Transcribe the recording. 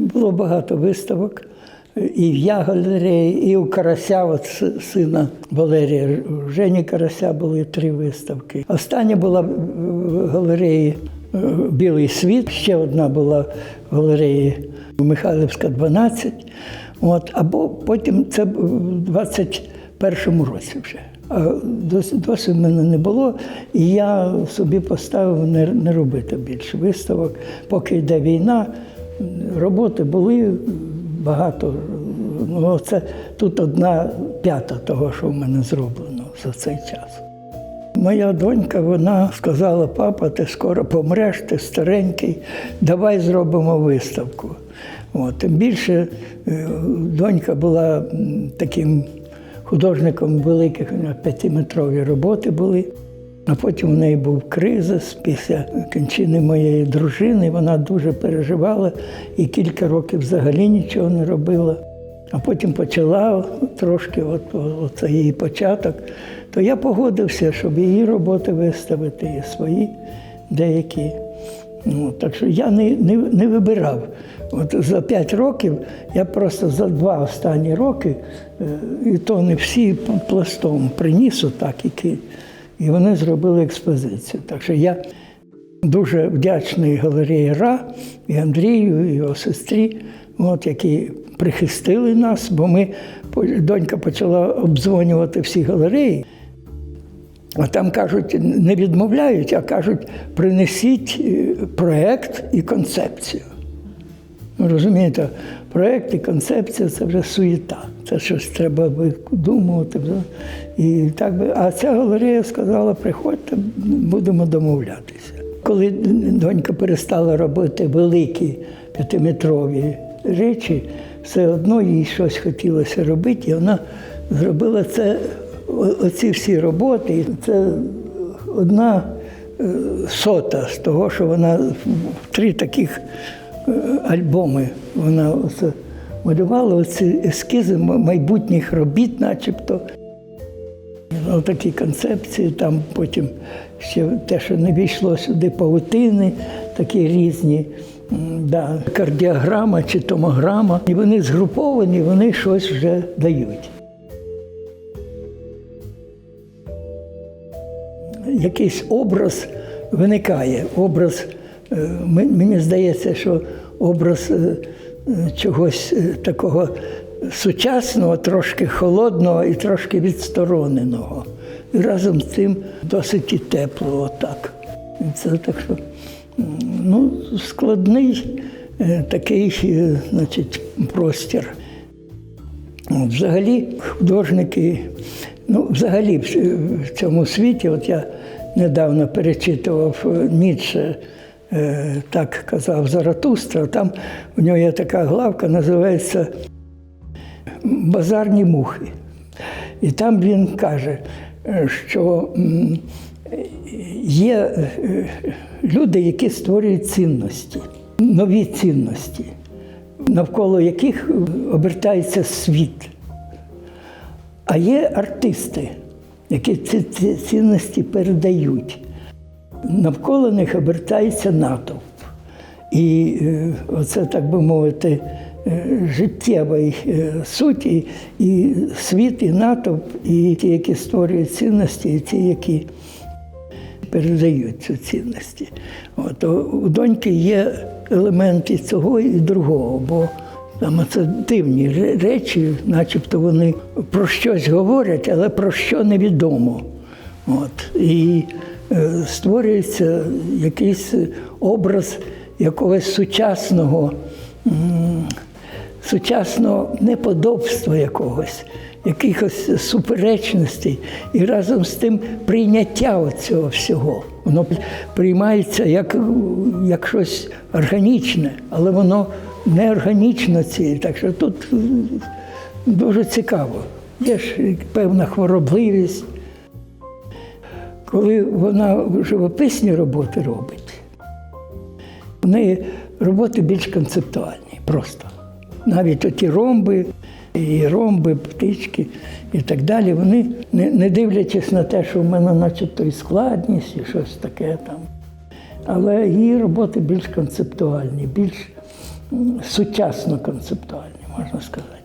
було багато виставок. І в я і у Карася, от сина Валерія Жені Карася були три виставки. Остання була в галереї е, Білий світ, ще одна була в галереї Михайлівська, 12. От, або потім це в 21-му році вже. А досі в мене не було, і я собі поставив не робити більше виставок. Поки йде війна, роботи були багато. Ну, це тут одна п'ята того, що в мене зроблено за цей час. Моя донька вона сказала: папа, ти скоро помреш, ти старенький, давай зробимо виставку. От, тим більше е, донька була таким художником великих, у нього п'ятиметрові роботи були. А потім у неї був кризис після кончини моєї дружини. Вона дуже переживала і кілька років взагалі нічого не робила. А потім почала трошки, от це її початок. То я погодився, щоб її роботи виставити, і свої деякі. Ну, так що я не, не, не вибирав. От за п'ять років я просто за два останні роки, е, і то не всі пластом приніс отак, які, і вони зробили експозицію. Так що я дуже вдячний галереї РА і Андрію, і його сестрі, от, які прихистили нас, бо ми, донька почала обдзвонювати всі галереї. А там кажуть, не відмовляють, а кажуть, принесіть е, проект і концепцію. Ви розумієте, проект і концепція це вже суєта. Це щось треба видумувати. І так би. А ця галерея сказала, приходьте, будемо домовлятися. Коли донька перестала робити великі п'ятиметрові речі, все одно їй щось хотілося робити, і вона зробила це, оці всі роботи. Це одна е, сота з того, що вона в три таких альбоми вона малювала оці ескізи майбутніх робіт, начебто. Ну, такі концепції, там потім ще те, що не війшло сюди паутини, такі різні, да, кардіограма чи томограма. І вони згруповані, вони щось вже дають. Якийсь образ виникає. Образ, мені здається, що образ е, е, чогось е, такого сучасного, трошки холодного і трошки відстороненого. І разом з тим досить і тепло, отак. Це так що ну, складний е, такий е, значить, простір. Взагалі, художники, ну, взагалі в цьому світі, от я недавно перечитував е, Ніцше, е, так казав Заратустра, там у нього є така главка, називається Базарні мухи. І там він каже, е, що є е, люди, які створюють цінності, нові цінності, навколо яких обертається світ. А є артисти, які ці цінності передають. Навколо них обертається натовп. І е, оце, так би мовити, е, життєвий е, суть, і, світ, і натовп, і ті, які створюють цінності, і ті, які передають ці цінності. От, у доньки є елементи цього і другого, бо там це дивні речі, начебто вони про щось говорять, але про що невідомо. От. І створюється якийсь образ якогось сучасного, сучасного неподобства якогось, якихось суперечностей, і разом з тим прийняття цього всього. Воно приймається як, як щось органічне, але воно не органічно ці. Так що тут е, дуже цікаво. Є ж певна хворобливість. Коли вона живописні роботи робить, в неї роботи більш концептуальні, просто. Навіть оті ромби, і ромби, птички і так далі, вони, не, не дивлячись на те, що в мене начебто і складність, і щось таке там. Але її роботи більш концептуальні, більш сучасно концептуальні, можна сказати.